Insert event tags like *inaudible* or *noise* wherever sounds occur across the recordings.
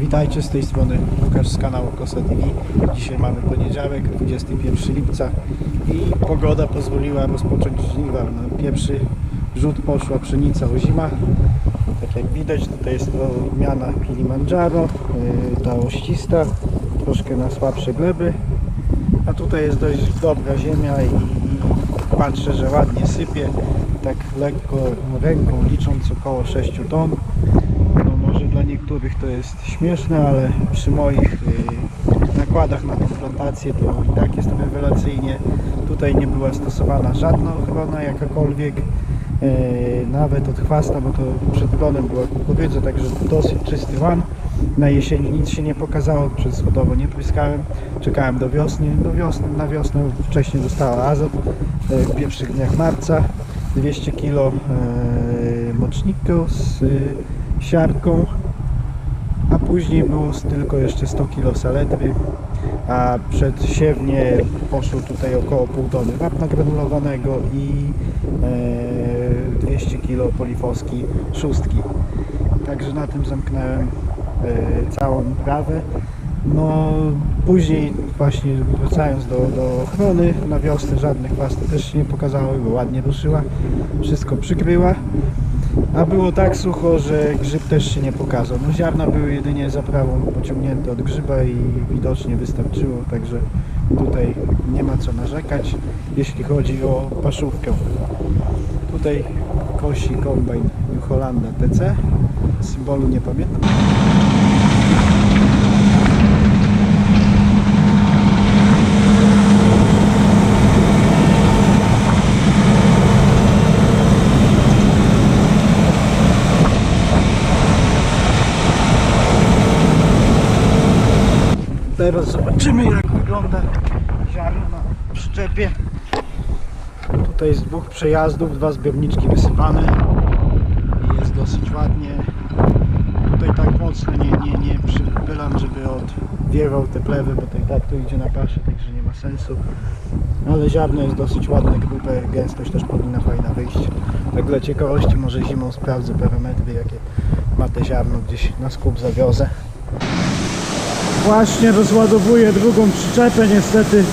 Witajcie z tej strony Łukasz z kanału Kosa TV. Dzisiaj mamy poniedziałek, 21 lipca i pogoda pozwoliła rozpocząć żniwa. Na pierwszy rzut poszła pszenica ozima. Tak jak widać tutaj jest to miana Kilimandżaro, yy, ta oścista, troszkę na słabsze gleby. A tutaj jest dość dobra ziemia i patrzę, że ładnie sypie. Tak lekko ręką licząc około 6 ton. Może dla niektórych to jest śmieszne, ale przy moich y, nakładach na tą plantację to i tak jest rewelacyjnie. Tutaj nie była stosowana żadna ochrona jakakolwiek, y, nawet od chwasta, bo to przed glonem była kukurydza, także dosyć czysty wan. Na jesieni nic się nie pokazało, przez hodowo nie pryskałem. Czekałem do wiosny, do wiosny, na wiosnę wcześniej dostała azot y, w pierwszych dniach marca. 200 kg moczniku z siarką, a później było tylko jeszcze 100 kg saletry, a przed siewnie poszło tutaj około pół tony wapna granulowanego i e, 200 kg polifoski szóstki. Także na tym zamknąłem e, całą uprawę. No później właśnie wracając do, do ochrony na wiosnę żadnych chwasty też się nie pokazały, bo ładnie ruszyła, wszystko przykryła. A było tak sucho, że grzyb też się nie pokazał. No ziarna były jedynie zaprawą pociągnięte od grzyba i widocznie wystarczyło, także tutaj nie ma co narzekać, jeśli chodzi o paszówkę. Tutaj kosi kombajn New Hollanda TC, symbolu nie pamiętam. Teraz zobaczymy jak wygląda ziarno na przyczepie. Tutaj jest dwóch przejazdów, dwa zbiorniczki wysypane jest dosyć ładnie. Tutaj tak mocno nie, nie, nie przypylam, żeby odwiewał te plewy, bo i tak to idzie na paszę, także nie ma sensu. Ale ziarno jest dosyć ładne, grube, gęstość też powinna fajna wyjść. Tak dla ciekawości może zimą sprawdzę parametry jakie ma te ziarno, gdzieś na skup zawiozę. Właśnie rozładowuję drugą przyczepę, niestety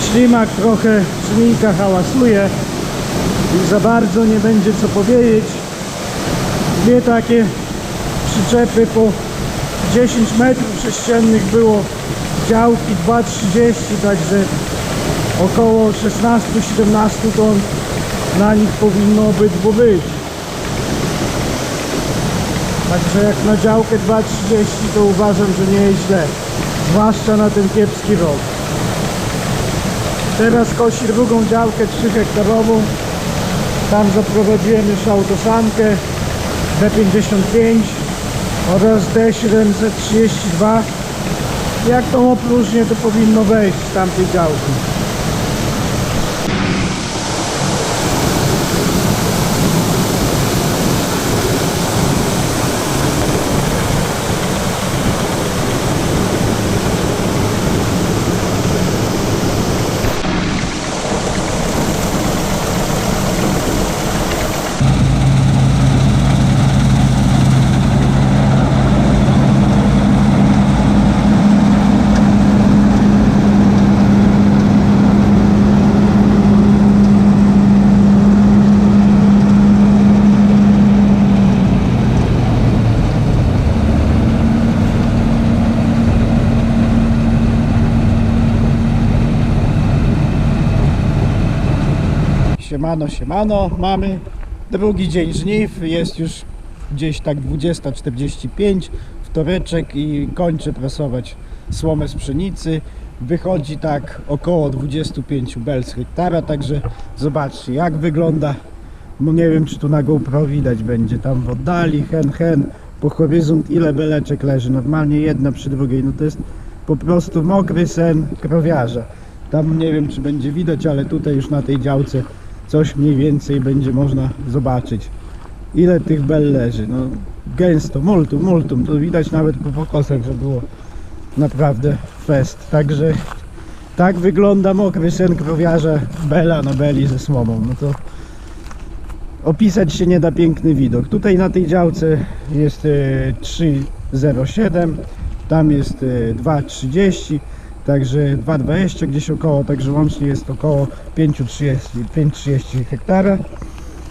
ślimak trochę silnika hałasuje i za bardzo nie będzie co powiedzieć. Dwie takie przyczepy po 10 metrów sześciennych było działki 2,30, także około 16-17 ton na nich powinno obydwu być. Także jak na działkę 2,30 to uważam, że nie jest źle. Zwłaszcza na ten kiepski rok. Teraz kosi drugą działkę 3 hektarową. Tam zaprowadziłem już autosankę D55 oraz D732. Jak tą opróżnię to powinno wejść z tamtej działki. Siemano, siemano, mamy drugi dzień żniw, jest już gdzieś tak 20.45, wtoreczek i kończę prasować słomę z pszenicy. Wychodzi tak około 25 bel z hektara, także zobaczcie jak wygląda. No nie wiem czy tu na GoPro widać będzie, tam w oddali, hen hen, po horyzont ile beleczek leży, normalnie jedna przy drugiej, no to jest po prostu mokry sen krowiarza. Tam nie wiem czy będzie widać, ale tutaj już na tej działce coś mniej więcej będzie można zobaczyć. Ile tych bel leży? No gęsto, multum, multum. To widać nawet po pokosach, że było naprawdę fest. Także tak wygląda mokry sen krowiarza bela na beli ze słomą. No to opisać się nie da piękny widok. Tutaj na tej działce jest e, trzy 0,7, tam jest e, 2,30, także 2,20 gdzieś około, także łącznie jest około 5,30 5,30 hektara.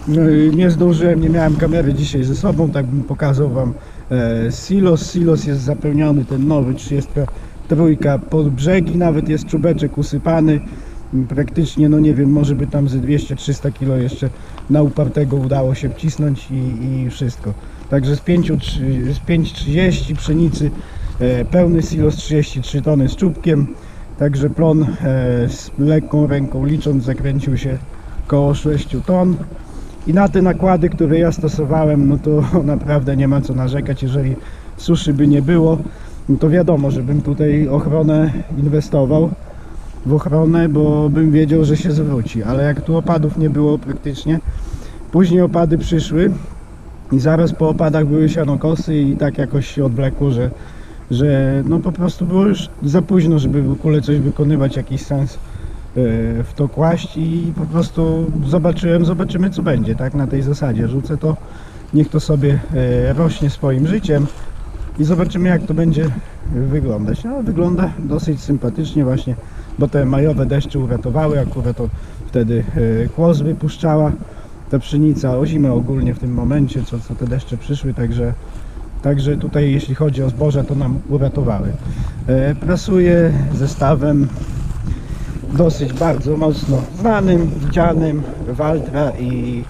No nie zdążyłem, nie miałem kamery dzisiaj ze sobą, tak bym pokazał Wam e, silos. Silos jest zapełniony, ten nowy 33 pod brzegi, nawet jest czubeczek usypany. Praktycznie, no nie wiem, może by tam ze 200-300 kg jeszcze na upartego udało się wcisnąć i, i wszystko. Także z 5,30 z 5,30 pszenicy pełny silos 33 tony z czubkiem. Także plon e, z lekką ręką licząc zakręcił się koło 6 ton. I na te nakłady, które ja stosowałem, no to *laughs* naprawdę nie ma co narzekać. Jeżeli suszy by nie było, no to wiadomo, żebym tutaj ochronę inwestował w ochronę, bo bym wiedział, że się zwróci. Ale jak tu opadów nie było praktycznie, później opady przyszły i zaraz po opadach były sianokosy i tak jakoś się odwlekło, że, że no po prostu było już za późno, żeby w ogóle coś wykonywać, jakiś sens e, w to kłaść i po prostu zobaczyłem, zobaczymy co będzie, tak, na tej zasadzie. Rzucę to, niech to sobie e, rośnie swoim życiem i zobaczymy jak to będzie wyglądać. No wygląda dosyć sympatycznie właśnie, bo te majowe deszcze uratowały, akurat to wtedy e, kłos wypuszczała ta pszenica, o zimę ogólnie w tym momencie, co, co te deszcze przyszły, także Także tutaj jeśli chodzi o zboże to nam uratowały. E, Prasuję zestawem dosyć bardzo mocno znanym, widzianym Valtra i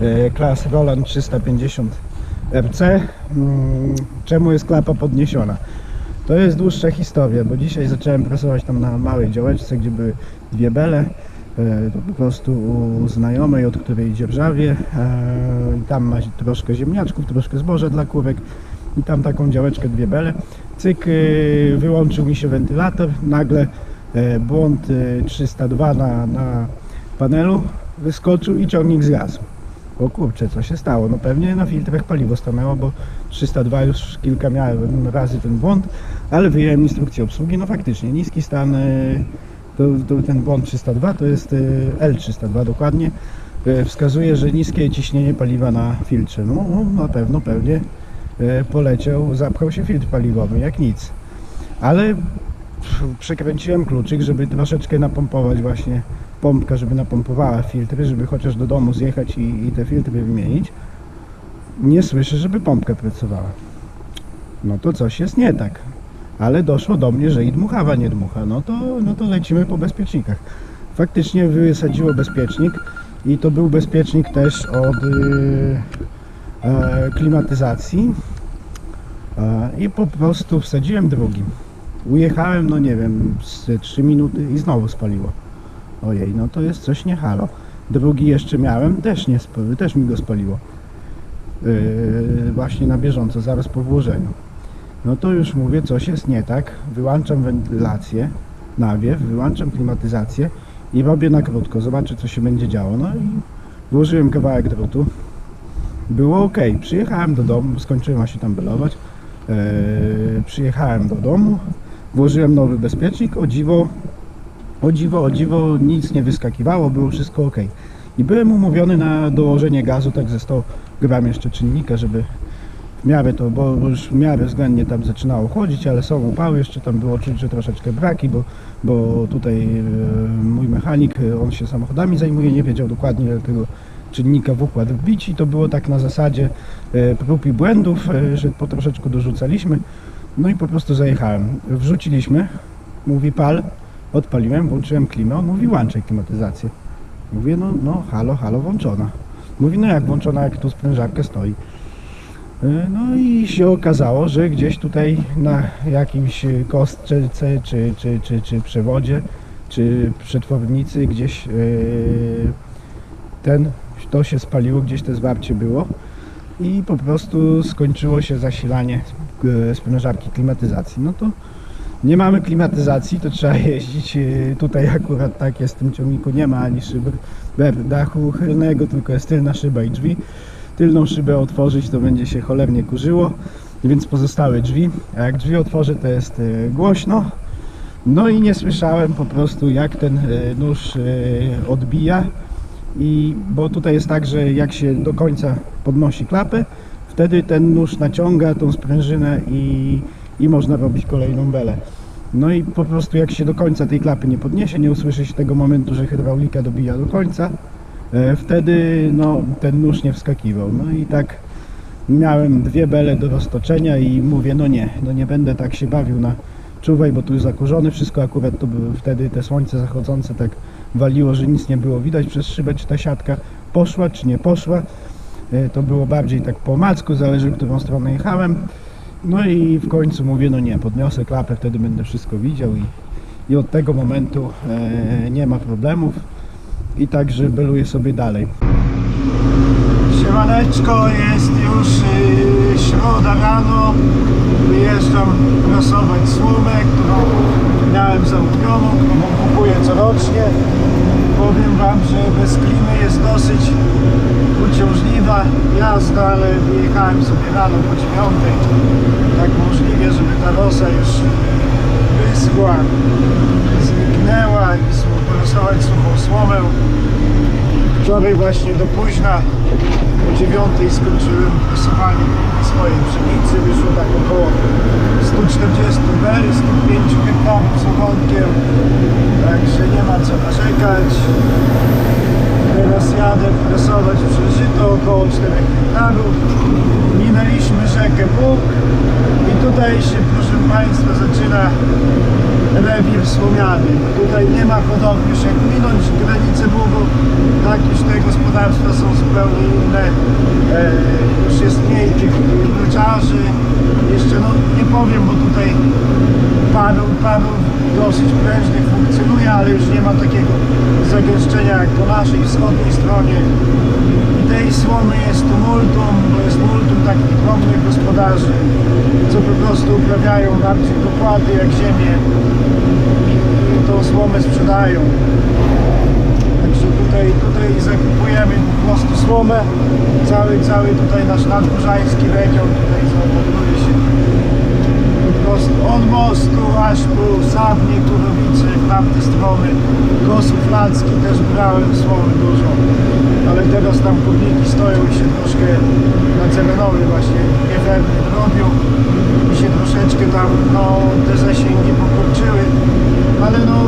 e, klas Roland 350 RC. Mm, Czemu jest klapa podniesiona? To jest dłuższa historia, bo dzisiaj zacząłem prasować tam na małej działeczce, gdzie były dwie bele. E, po prostu u znajomej, od której dzierżawię. Tam ma troszkę ziemniaczków, troszkę zboża dla kurek i tam taką działeczkę, dwie bele. Cyk, y, wyłączył mi się wentylator, nagle e, błąd y, 302 na, na panelu wyskoczył i ciągnik zgasł. O kurczę, co się stało? No pewnie na filtrach paliwo stanęło, bo 302 już kilka miałem razy ten błąd, ale wyjąłem instrukcję obsługi, no faktycznie niski stan, y, to, to ten błąd 302 to jest y, L302 dokładnie, wskazuje, że niskie ciśnienie paliwa na filtrze. No, no na pewno, pewnie e, poleciał, zapchał się filtr paliwowy, jak nic. Ale przekręciłem kluczyk, żeby troszeczkę napompować właśnie pompka, żeby napompowała filtry, żeby chociaż do domu zjechać i, i te filtry wymienić. Nie słyszę, żeby pompka pracowała. No to coś jest nie tak. Ale doszło do mnie, że i dmuchawa nie dmucha. No to, no to lecimy po bezpiecznikach. Faktycznie wysadziło bezpiecznik i to był bezpiecznik też od yy, e, klimatyzacji e, i po prostu wsadziłem drugi. Ujechałem, no nie wiem, z 3 minuty i znowu spaliło. Ojej, no to jest coś nie halo. Drugi jeszcze miałem, też nie sp- też mi go spaliło. Yy, właśnie na bieżąco, zaraz po włożeniu. No to już mówię, coś jest nie tak. Wyłączam wentylację, nawiew, wyłączam klimatyzację i robię na krótko. Zobaczę, co się będzie działo. No i włożyłem kawałek drutu. Było ok. Przyjechałem do domu, skończyłem się tam belować. Eee, przyjechałem do domu, włożyłem nowy bezpiecznik. O dziwo, o dziwo, o dziwo, nic nie wyskakiwało, było wszystko ok. I byłem umówiony na dołożenie gazu, tak ze 100 gram jeszcze czynnika, żeby w to, bo już w miarę względnie tam zaczynało chodzić, ale są upały, jeszcze tam było czuć, że troszeczkę braki, bo, bo tutaj e, mój mechanik, e, on się samochodami zajmuje, nie wiedział dokładnie ile tego czynnika w układ wbić i to było tak na zasadzie e, prób i błędów, e, że po troszeczku dorzucaliśmy, no i po prostu zajechałem. Wrzuciliśmy, mówi pal, odpaliłem, włączyłem klimę, on mówi włączaj klimatyzację. Mówię, no, no halo, halo, włączona. Mówi, no jak włączona, jak tu sprężarkę stoi. E, No i się okazało, że gdzieś tutaj na jakimś kostce, czy, czy, czy, czy przewodzie, czy przetwornicy gdzieś ten, to się spaliło, gdzieś te zwarcie było i po prostu skończyło się zasilanie e, sprężarki klimatyzacji. No to nie mamy klimatyzacji, to trzeba jeździć. e, Tutaj akurat tak jest w tym ciągniku, nie ma ani szyby dachu chylnego, tylko jest tylna szyba i drzwi tylną szybę otworzyć, to będzie się cholernie kurzyło, więc pozostałe drzwi. A jak drzwi otworzę, to jest e, głośno. No i nie słyszałem po prostu, jak ten nóż odbija. I bo tutaj jest tak, że jak się do końca podnosi klapę, wtedy ten nóż naciąga tą sprężynę i, i można robić kolejną belę. No i po prostu jak się do końca tej klapy nie podniesie, nie usłyszy się tego momentu, że hydraulika dobija do końca, e, wtedy no, ten nóż nie wskakiwał. No i tak miałem dwie bele do roztoczenia i mówię, no nie, no nie będę tak się bawił na czuwaj, bo tu już zakurzone wszystko, akurat to były wtedy te słońce zachodzące tak waliło, że nic nie było widać przez szybę, czy ta siatka poszła, czy nie poszła. E, To było bardziej tak po macku, zależy w którą stronę jechałem. No i w końcu mówię, no nie, podniosę klapę, wtedy będę wszystko widział i, i od tego momentu e, nie ma problemów i także beluję sobie dalej. Siemaneczko, jest już y, środa rano. Wyjeżdżam prasować słomę, którą miałem zamówioną, którą kupuję corocznie. Powiem Wam, że bez klimy jest dosyć uciążliwa jazda, ale wyjechałem sobie rano po dziewiątej. Tak możliwe, żeby ta rosa już wyschła, zniknęła i prasować suchą słomę. Wczoraj właśnie do późna o dziewiątej skończyłem prasowanie swojej pszenicy. Wyszło tak około 140 bel, 105 hektarów z ogonkiem. Także nie ma co narzekać. Teraz jadę prasować przeżyto około 4 hektarów. Minęliśmy rzekę Bóg i tutaj się proszę Państwa zaczyna rewir słomiany. Tutaj nie ma hodowli, już jak minąć granicę Bugu, tak już te gospodarstwa są zupełnie inne. E, już jest mniej tych mleczarzy. Jeszcze no nie powiem, bo tutaj paru, paru dosyć prężnych funkcjonuje, ale już nie ma takiego zagęszczenia jak po naszej wschodniej stronie. I tej słomy jest tu multum, bo jest multum takich drobnych gospodarzy, co po prostu uprawiają bardziej dokłady jak ziemię i tą słomę sprzedają. Tutaj, tutaj zakupujemy po prostu słomę. Cały, cały tutaj nasz nadgórzański region tutaj znajduje się od mostu aż po Sawnie, Turowice, tamte strony, Kosów Lacki też brałem słomy dużo. Ale teraz tam kurniki stoją i się troszkę na celenowy właśnie niewiernie robią i się troszeczkę tam no, te zasięgi pokurczyły. Ale no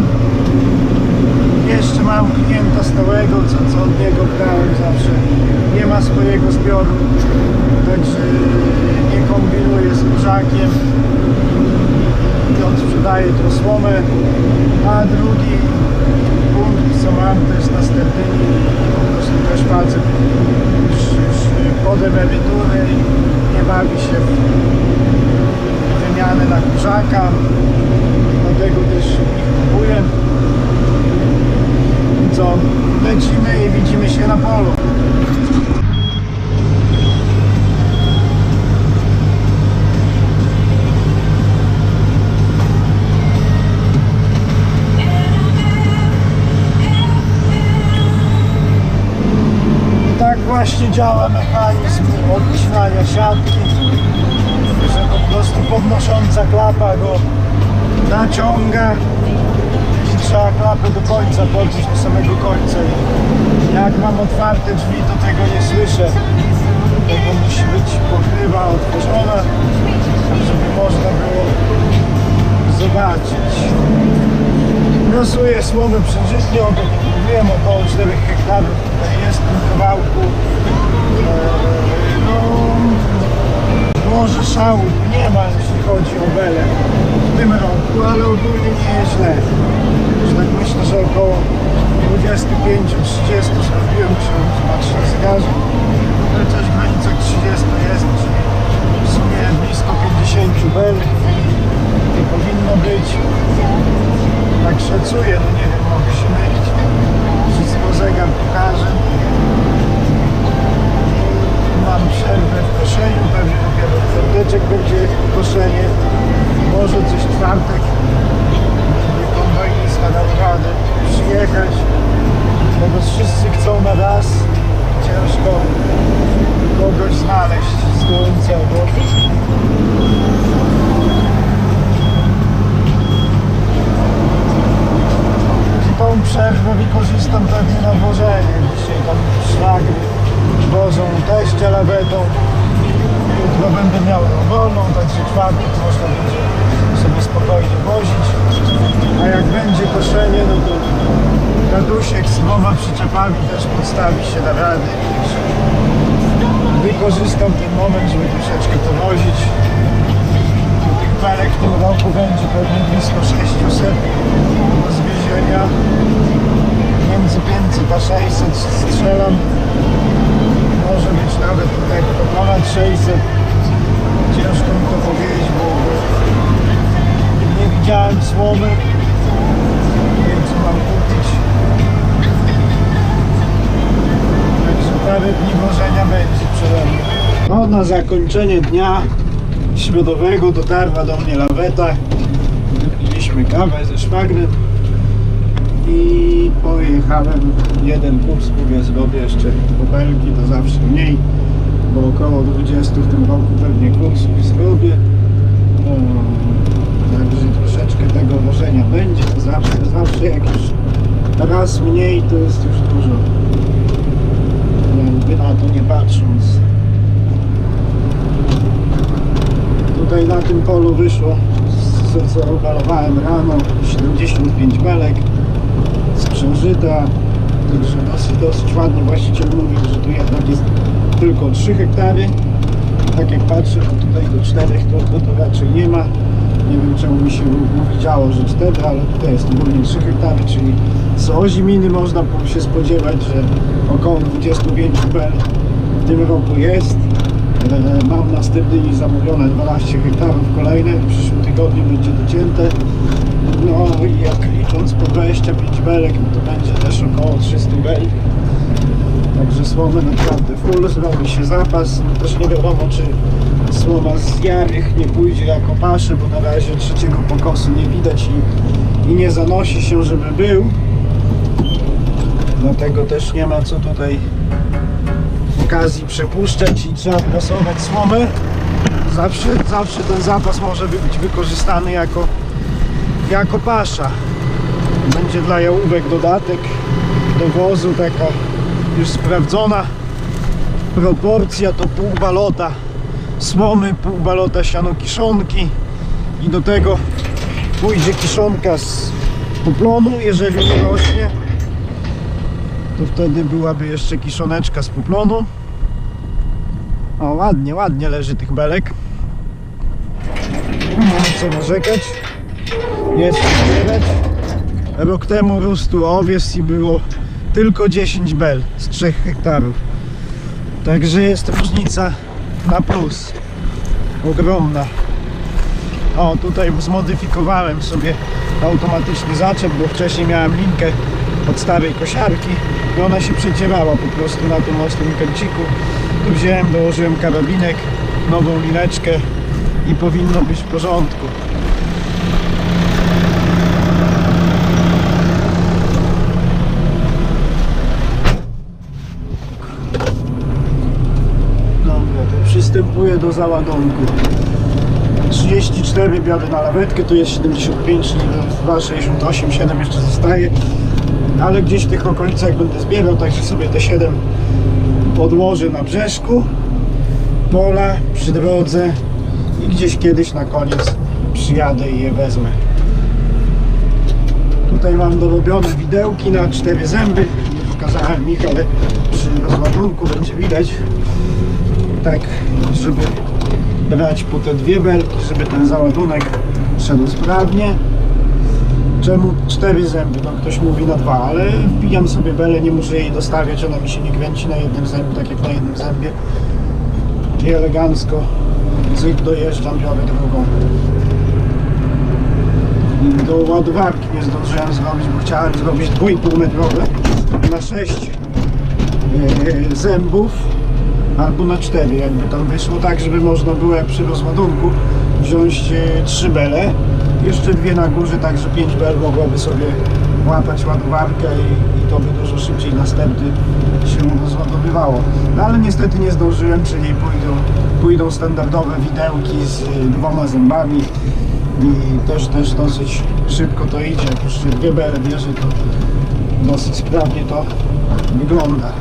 jeszcze mam klienta stałego, co, co od niego brałem zawsze. Nie ma swojego zbioru, także nie kombinuję z burzakiem i on sprzedaje tą słomę. A drugi punkt, co mam, jest na Sterdyni. Po prostu też facet już, już pod emeryturę i nie bawi się w wymianę na kurzaka. Naciąga i trzeba klapę do końca podnieść do samego końca. Jak mam otwarte drzwi, to tego nie słyszę. Tego musi być pokrywa otworzona, żeby można było zobaczyć. Prosuję słomę przeżytnią, tak jak mówiłem, około 4 hektarów jest w tym kawałku. Eee, No, może szału nie ma, jeśli chodzi o belę tym roku, ale ogólnie nie jest źle. Tak myślę, że około 25-30 zrobiłem się na zegarze. Ale coś w granicach 30 jest, czyli w sumie blisko 50 bel. Nie powinno być. Tak szacuję, no nie wiem, mogę się mylić. Wszystko zegar pokaże. Mam przerwę w koszeniu, pewnie dopiero w piąteczek będzie koszenie. Może coś w czwartek. Żeby kombajnista dał przyjechać. Bo wszyscy chcą na raz. Ciężko kogoś znaleźć z gołęcia obozu. Tą przerwę wykorzystam pewnie na wożenie. Dzisiaj tam szlagry wożą będę miał wolną, także czwartek można będzie sobie spokojnie wozić. A jak będzie koszenie, no to radusiek z mowa przyczepami też podstawi się na rady. Wykorzystam ten moment, żeby troszeczkę to wozić. Tych belek w tym roku będzie pewnie blisko 600 do zwiezienia. Między 500 a 600 strzelam może być nawet tak ponad 600 Ciężko mi to powiedzieć, bo nie widziałem słomy. Nie wiem co mam kupić. Także parę dni wożenia będzie przede mną. No na zakończenie dnia środowego dotarła do mnie laweta. Wypiliśmy kawę ze szwagrem i pojechałem jeden kurs, mówię zrobię jeszcze popelki, to zawsze mniej, bo około 20 w tym roku pewnie kursów zrobię. No, także troszeczkę tego wożenia będzie, zawsze, zawsze jak już raz mniej to jest już dużo. Jakby na to nie patrząc. Tutaj na tym polu wyszło, co, co obalowałem rano, 75 belek sprzężyta, także dosyć, dosyć ładnie właściciel mówił, że tu jednak jest tylko 3 hektary. Tak jak patrzę, to tutaj do 4 to, to, to raczej nie ma. Nie wiem czemu mi się widziało, że 4, ale tutaj jest ogólnie 3 hektary, czyli z oziminy można się spodziewać, że około 25 bel w tym roku jest. E, Mam na Stybdyni zamówione 12 hektarów kolejne, w przyszłym tygodniu będzie docięte. No i jak licząc po 25 belek, no to będzie też około 300 beli. Także słomy naprawdę full, zrobi się zapas. Też nie wiadomo, czy słoma z jarych nie pójdzie jako pasze, bo na razie trzeciego pokosu nie widać i, i nie zanosi się, żeby był. Dlatego też nie ma co tutaj okazji przepuszczać i trzeba pasować słomę. Zawsze, zawsze ten zapas może być wykorzystany jako, jako pasza. Będzie dla jałówek dodatek do wozu, taka już sprawdzona proporcja to pół balota słomy, pół balota siano kiszonki i do tego pójdzie kiszonka z poplonu, jeżeli nie rośnie to wtedy byłaby jeszcze kiszoneczka z poplonu. O ładnie, ładnie leży tych belek. Nie ma co narzekać. Jest rok temu rósł tu owiec i było tylko 10 bel z 3 hektarów. Także jest różnica na plus. Ogromna. O tutaj zmodyfikowałem sobie automatyczny zaczep bo wcześniej miałem linkę od starej kosiarki i ona się przecierała po prostu na tym ostrym kęciku tu wziąłem, dołożyłem karabinek nową lineczkę i powinno być w porządku Dobra, to do załadunku. 34 biorę na lawetkę, tu jest 75, czyli 2, 68, 7 jeszcze zostaje. Ale gdzieś w tych okolicach będę zbierał, także sobie te 7 podłożę na brzeszku pola przy drodze i gdzieś kiedyś na koniec przyjadę i je wezmę. Tutaj mam dorobione widełki na cztery zęby. Nie pokazałem ich, ale przy rozładunku będzie widać tak, żeby brać po te dwie belki, żeby ten załadunek szedł sprawnie. Czemu cztery zęby? No ktoś mówi na dwa, ale wbijam sobie belę, nie muszę jej dostawiać, ona mi się nie kręci na jednym zębie, tak jak na jednym zębie. I elegancko cyk dojeżdżam, biorę drugą. Do ładowarki nie zdążyłem zrobić, bo chciałem zrobić 2,5 metrowe na 6 e, zębów albo na 4, jakby tam wyszło tak, żeby można było przy rozładunku wziąć e, trzy bele, jeszcze dwie na górze, tak że 5 bel mogłoby sobie łapać ładowarkę i, i to by dużo szybciej następny się rozładowywało. No ale niestety nie zdążyłem, czyli pójdą, pójdą standardowe widełki z e, dwoma zębami i też, też dosyć szybko to idzie, jak już się dwie bele bierze, to dosyć sprawnie to wygląda.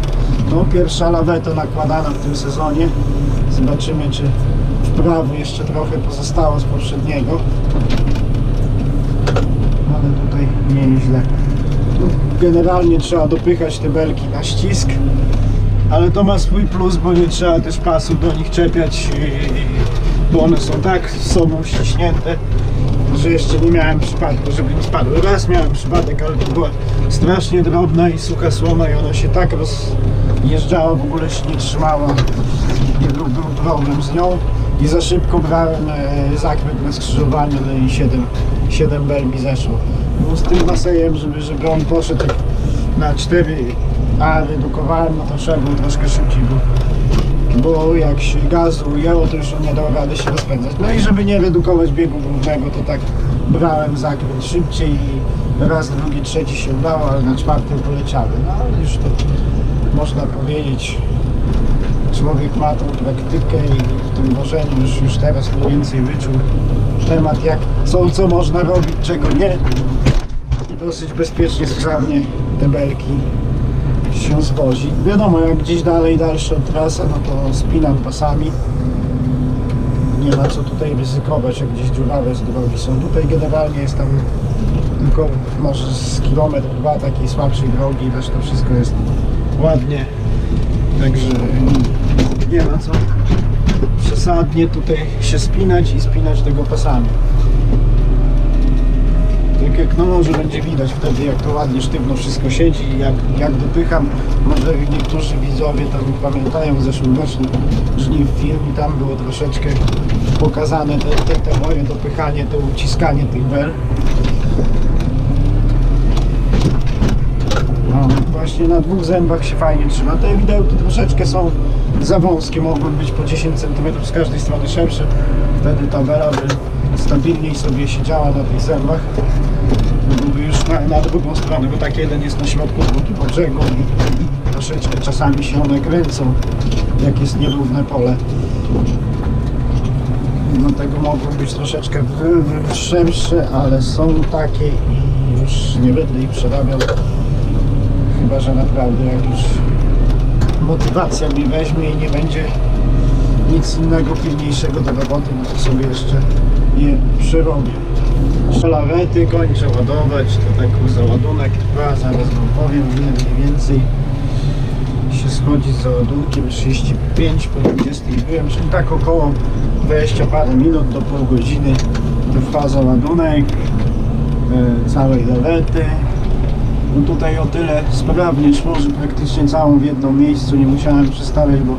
No, pierwsza laweta nakładana w tym sezonie. Zobaczymy, czy wprawy jeszcze trochę pozostało z poprzedniego. Ale tutaj nieźle. generalnie trzeba dopychać te belki na ścisk, ale to ma swój plus, bo nie trzeba też pasu do nich czepiać, bo one są tak z sobą ściśnięte, że jeszcze nie miałem przypadku, żeby nie spadły. Raz miałem przypadek, ale to była strasznie drobna i sucha słoma i ona się tak rozjeżdżała, w ogóle się nie trzymała i był, był problem z nią i za szybko brałem e, zakręt na skrzyżowaniu no i 7, 7 bel mi zeszło. No z tym basejem, żeby, żeby on poszedł tak na 4 a redukowałem, no to trzeba było troszkę szybciej, bo, bo jak się gazu ujęło, to już on nie dał rady się rozpędzać. No i żeby nie redukować biegu głównego, to tak brałem zakręt szybciej i raz, drugi, trzeci się udało, ale na czwartym poleciały. No ale już to można powiedzieć, człowiek ma tą praktykę i w tym wożeniu już, już teraz mniej więcej wyczuł temat, jak co, co można robić, czego nie. I dosyć bezpiecznie, sprawnie te belki się zwozi. Wiadomo, jak gdzieś dalej, dalsza trasa, no to spinam pasami. Nie ma co tutaj ryzykować, jak gdzieś dziurawe z drogi są. Tutaj generalnie jest tam tylko może z kilometr, dwa takiej słabszej drogi, to wszystko jest ładnie. Także nie ma co przesadnie tutaj się spinać i spinać tego pasami. Tak jak no może będzie widać wtedy jak to ładnie sztywno wszystko siedzi jak, jak dopycham. Może niektórzy widzowie tam pamiętają zeszłoroczny żniw film i tam było troszeczkę pokazane te, te, te moje dopychanie, to uciskanie tych bel. No, właśnie na dwóch zębach się fajnie trzyma. Te widełki troszeczkę są za wąskie, mogły być po 10 cm z każdej strony szersze. Wtedy ta bela by stabilniej sobie siedziała na tych zębach. Byłby już na, na drugą stronę, bo tak jeden jest na środku, drugi po brzegu i troszeczkę czasami się one kręcą, jak jest nierówne pole. Dlatego mogą być troszeczkę szersze, ale są takie i już nie będę ich przerabiał. Chyba, że naprawdę jak już motywacja mnie weźmie i nie będzie nic innego pilniejszego do roboty, no to sobie jeszcze je przerobię. Lawety kończę ładować, to tak załadunek trwa, zaraz wam powiem mniej więcej się schodzi z załadunkiem 35 po 20 byłem, czyli tak około 20 parę minut do pół godziny trwa załadunek e, całej lawety no tutaj o tyle sprawnie szło, że praktycznie całą w jednym miejscu nie musiałem przestawiać, bo,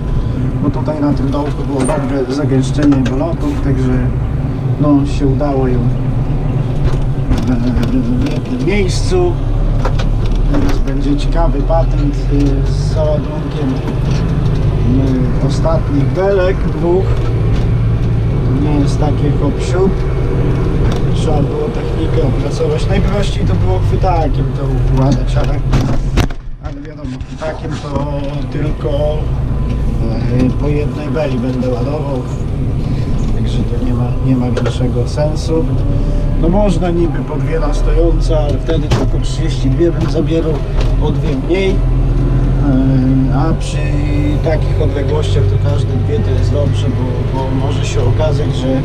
bo tutaj na tym dołku było dobre zagęszczenie bolotów, także no się udało ją w- w jednym miejscu. Teraz będzie ciekawy patent y, z załadunkiem y, ostatnich belek, dwóch. To nie jest takie hop. Trzeba było technikę opracować. Najprościej to było chwytakiem to układać, ale, ale wiadomo, chwytakiem to tylko e, po jednej beli będę ładował. Także to nie ma, nie ma większego sensu. No można niby po dwie na stojące, ale wtedy tylko 32 bym zabierał, o dwie mniej. E, A przy takich odległościach to każde dwie to jest dobrze, bo, bo może się okazać, że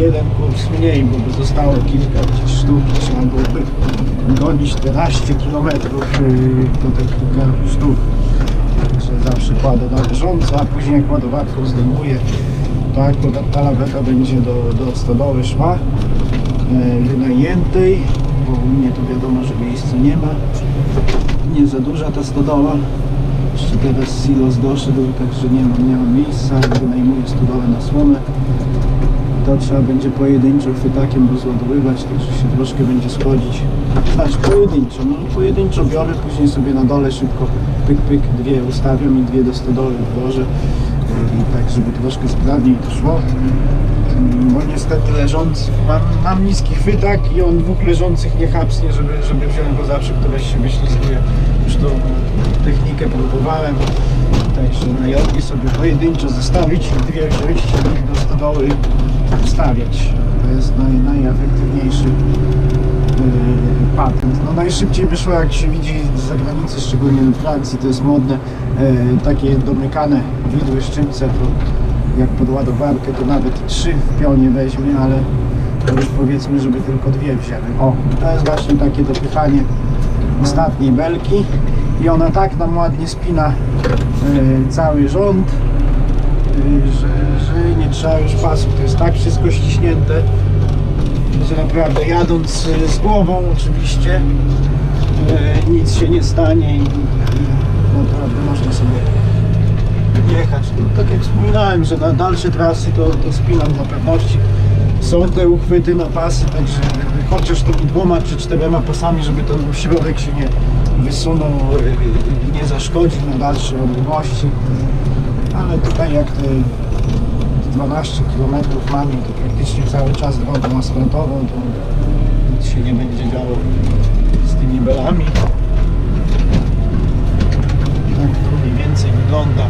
jeden kurs mniej, bo by zostało kilka gdzieś sztuk trzeba byłoby gonić 12 km to te kilka sztuk. Także zawsze kładę na bieżąco, a później jak ładowarką zdejmuję, to akurat ta laweta będzie do, do stodoły szła e, wynajętej, bo u mnie to wiadomo, że miejsca nie ma. Nie za duża ta stodoła. Jeszcze teraz silos doszedł, także nie mam, nie mam miejsca, wynajmuję stodolę na słomę. To trzeba będzie pojedynczo chwytakiem rozładowywać, także się troszkę będzie schodzić. Znaczy pojedynczo, no pojedynczo biorę, później sobie na dole szybko pyk pyk dwie ustawiam i dwie do stodoły włożę. I tak, żeby troszkę sprawniej to szło. Mm, Bo niestety leżący, mam, mam niski chwytak i on dwóch leżących nie chapsnie, żeby, żeby wziąć go zawsze, któreś się wyślizguje. Już tą technikę próbowałem. Także najlepiej sobie pojedynczo zostawić i dwie wziąć do stodoły wstawiać. To jest naj, najefektywniejszy yy, patent. No najszybciej wyszło jak się widzi z zagranicy, szczególnie w Francji, to jest modne, yy, takie domykane widły szczyńce, to jak pod ładowarkę to nawet trzy w pionie weźmie, ale to już powiedzmy, żeby tylko dwie wzięły. O, to jest właśnie takie dopychanie ostatniej belki i ona tak nam ładnie spina e, cały rząd, że, że nie trzeba już pasów. To jest tak wszystko ściśnięte, że naprawdę jadąc e, z głową oczywiście e, nic się nie stanie i, naprawdę można sobie jechać. No, tak jak wspominałem, że na dalsze trasy to, to spinam dla pewności. Są te uchwyty na pasy, także chociaż tymi dwoma czy czterema pasami, żeby ten środek się nie wysunął, y, nie zaszkodził na dalsze odległości. Ale tutaj jak te 12 km mamy, to praktycznie cały czas drogą asfaltową, to nic się nie będzie działo z tymi belami. Tak to mniej więcej wygląda.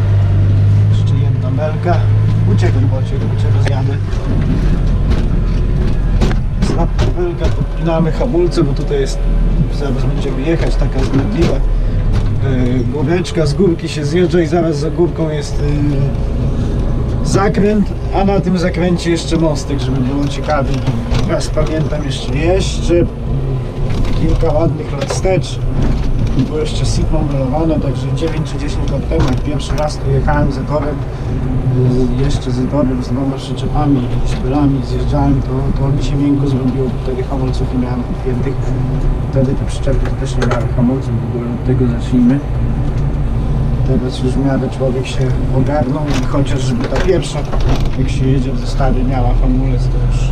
Jeszcze jedna belka. Uciekaj Wojciech, bo cię rozjadę. Ostatnia belka, podpinamy hamulce, bo tutaj jest, zaraz będziemy jechać, taka zgniotliwa. Góreczka z górki się zjeżdża i zaraz za górką jest yy, zakręt, a na tym zakręcie jeszcze mostek, żeby było ciekawiej. Teraz pamiętam jeszcze, jeszcze kilka ładnych lat wstecz. Było jeszcze Sigma malowane, także 9 czy 10 lat temu, jak pierwszy raz tu jechałem z torem, y, jeszcze z torem, z dwoma przyczepami, z bylami zjeżdżałem, to, to mi się miękko zrobiło, wtedy hamulców nie miałem podpiętych. Wtedy te przyczepy też nie miały hamulców, w ogóle od tego zacznijmy. Teraz już w miarę człowiek się ogarnął chociaż żeby ta pierwsza, jak się jedzie ze stary, miała hamulec, to już,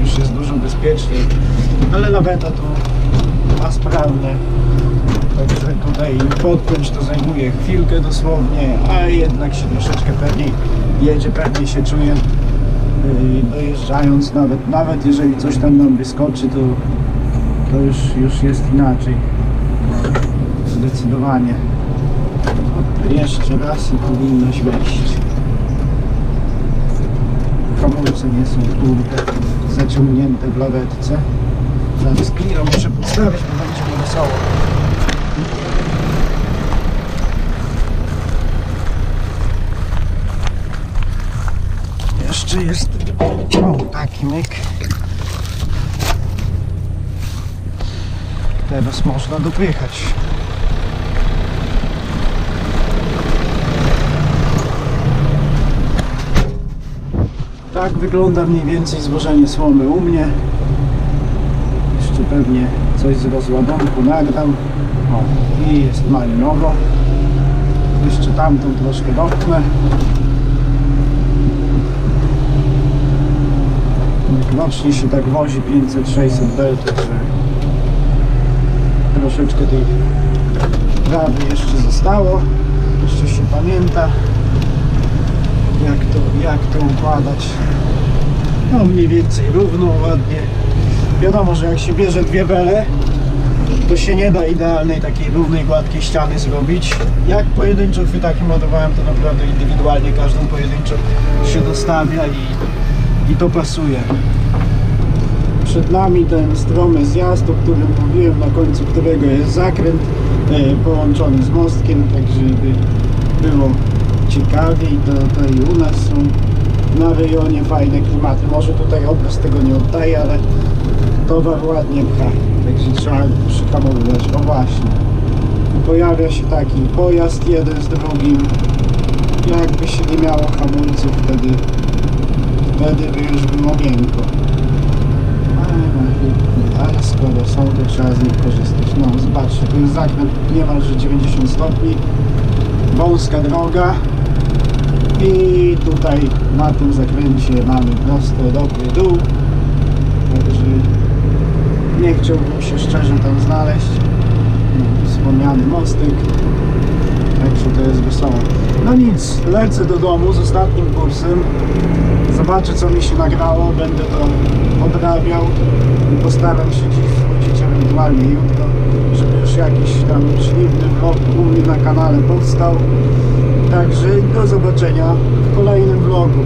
już jest dużo bezpieczniej. Ale laweta to ma sprawne. Także tutaj podpiąć to zajmuje chwilkę dosłownie, a jednak się troszeczkę pewniej jedzie, pewniej się czuje yy, dojeżdżając nawet, nawet jeżeli coś tam nam wyskoczy, to, to już, już jest inaczej. Zdecydowanie. Jeszcze raz i powinnoś wejść. Hamulce nie są kurde zaciągnięte w lawetce. Zaraz klira muszę podstawić, bo będzie mi wesoło. Jeszcze jest o, taki myk. Teraz można dopychać. Tak wygląda mniej więcej złożenie słomy u mnie. Jeszcze pewnie coś z rozładunku nagram. O, i jest malinowo. Jeszcze tamtą troszkę dopnę. Rocznie się tak wozi 500-600 beltów, że troszeczkę tej trawy jeszcze zostało. Jeszcze się pamięta jak to, jak to układać. No mniej więcej równo, ładnie. Wiadomo, że jak się bierze dwie bele, to się nie da idealnej takiej równej, gładkiej ściany zrobić. Jak pojedynczo chwytaki modowałem, to naprawdę indywidualnie każdą pojedynczo się dostawia i, i to pasuje. Przed nami ten stromy zjazd, o którym mówiłem, na końcu którego jest zakręt e, połączony z mostkiem, tak żeby było ciekawiej, to, to i u nas są na rejonie fajne klimaty. Może tutaj obraz tego nie oddaje, ale towar ładnie pcha, także trzeba przyhamowywać. O właśnie, pojawia się taki pojazd jeden z drugim. Jakby się nie miało hamulców, wtedy, wtedy by już było miękko. Ale- Ale skoro są, to trzeba z nich korzystać. No zobaczcie, to jest zakręt niemalże 90 stopni, wąska droga i tutaj na tym zakręcie mamy prosto dobry dół. Także nie chciałbym się szczerze tam znaleźć. No, Wspomniany mostek. Także to jest wesoło. No nic, lecę do domu z ostatnim kursem. Zobaczę co mi się nagrało, będę to odrabiał i postaram się dziś wrócić ewentualnie jutro, żeby już jakiś tam śliwny vlog u mnie na kanale powstał. Także do zobaczenia w kolejnym vlogu.